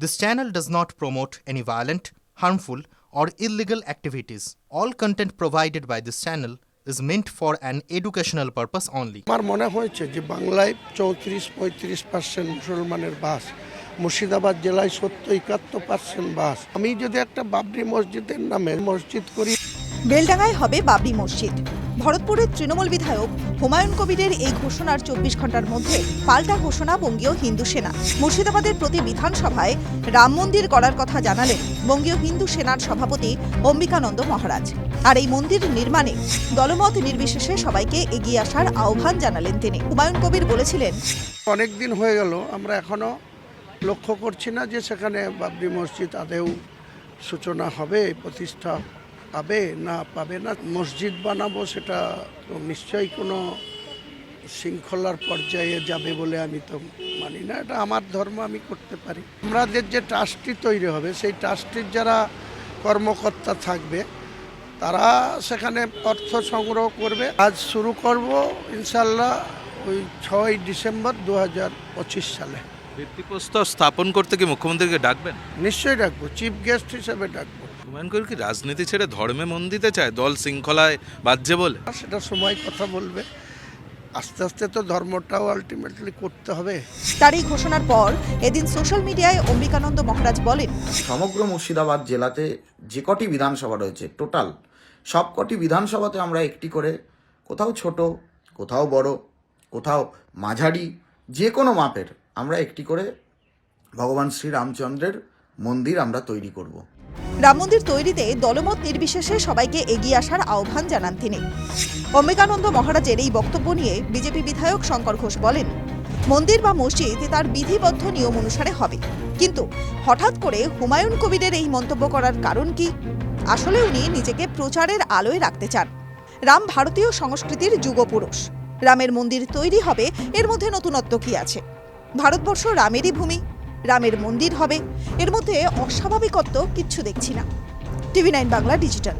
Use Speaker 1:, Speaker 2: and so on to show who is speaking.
Speaker 1: This channel does not promote any violent, harmful, or illegal activities. All content provided by this channel is meant for an educational purpose only.
Speaker 2: আমার মনে হয়েছে যে বাংলায় চৌত্রিশ পঁয়ত্রিশ percent মুসলমানের বাস মুর্শিদাবাদ জেলায় সত্তর একাত্তর পার্সেন্ট বাস আমি যদি একটা বাবরি মসজিদের নামে মসজিদ করি
Speaker 3: বেলডাঙ্গায় হবে বাবরি মসজিদ ভরতপুরের তৃণমূল বিধায়ক হুমায়ুন কবিরের এই ঘোষণার চব্বিশ ঘণ্টার মধ্যে পাল্টা ঘোষণা বঙ্গীয় হিন্দু সেনা। মুর্শিদাবাদের প্রতি বিধানসভায় রাম মন্দির করার কথা জানালেন বঙ্গীয় হিন্দু সেনার সভাপতি অম্বিকানন্দ মহারাজ। আর এই মন্দির নির্মাণে দলমত নির্বিশেষে সবাইকে এগিয়ে আসার আহ্বান জানালেন তিনি। হুমায়ুন কবির বলেছিলেন,
Speaker 2: অনেক দিন হয়ে গেল, আমরা এখনও লক্ষ্য করছি না যে সেখানে বাবরি মসজিদ আদেও সূচনা হবে, প্রতিষ্ঠা পাবে না পাবে না মসজিদ বানাবো সেটা তো নিশ্চয়ই কোনো শৃঙ্খলার পর্যায়ে যাবে বলে আমি তো মানি না। এটা আমার ধর্ম আমি করতে পারি। আমাদের যে ট্রাস্টটি তৈরি হবে সেই ট্রাস্টির যারা কর্মকর্তা থাকবে তারা সেখানে অর্থ সংগ্রহ করবে। আজ শুরু করব ইনশাল্লাহ ওই ছয় ডিসেম্বর দু হাজার পঁচিশ সালে।
Speaker 4: ভিত্তিপ্রস্তর স্থাপন করতে কি মুখ্যমন্ত্রীকে ডাকবেন?
Speaker 2: নিশ্চয়ই ডাকবো চিফ গেস্ট হিসেবে ডাকবো।
Speaker 4: হুমায়ুন কবির কি রাজনীতি ছেড়ে ধর্মে মন দিতে চায়? দল শৃঙ্খলায় বাজছে বলে।
Speaker 2: আর সেটা সময় কথা বলবে। আস্তে আস্তে তো ধর্মটাও আলটিমেটলি করতে হবে।
Speaker 3: তার এই ঘোষণার পর এদিন সোশ্যাল মিডিয়ায় অম্বিকানন্দ মহারাজ বলেন
Speaker 5: সমগ্র মুর্শিদাবাদ জেলাতে যে কটি বিধানসভা রয়েছে টোটাল সব কটি বিধানসভাতে আমরা একটি করে কোথাও ছোট কোথাও বড় কোথাও মাঝারি যে কোনো মাপের আমরা একটি করে ভগবান শ্রী রামচন্দ্রের মন্দির আমরা তৈরি করব।
Speaker 3: রাম মন্দির তৈরিতে দলমত নির্বিশেষে সবাইকে এগিয়ে আসার আহ্বান জানান তিনি। অম্বিকানন্দ মহারাজের এই বক্তব্য নিয়ে বিজেপি বিধায়ক শঙ্কর ঘোষ বলেন, মন্দির বা মসজিদ তার বিধিবদ্ধ নিয়ম অনুসারে হবে। কিন্তু হঠাৎ করে হুমায়ুন কবিরের এই মন্তব্য করার কারণ কি? আসলে উনি নিজেকে প্রচারের আলোয় রাখতে চান। রাম ভারতীয় সংস্কৃতির যুগপুরুষ। রামের মন্দির তৈরি হবে, এর মধ্যে নতুনত্ব কি আছে? ভারতবর্ষ রামেরই ভূমি। রামের মন্দির হবে। এর মধ্যে অস্বাভাবিকত্ব কিচ্ছু দেখছি না। TV nine Bangla digital.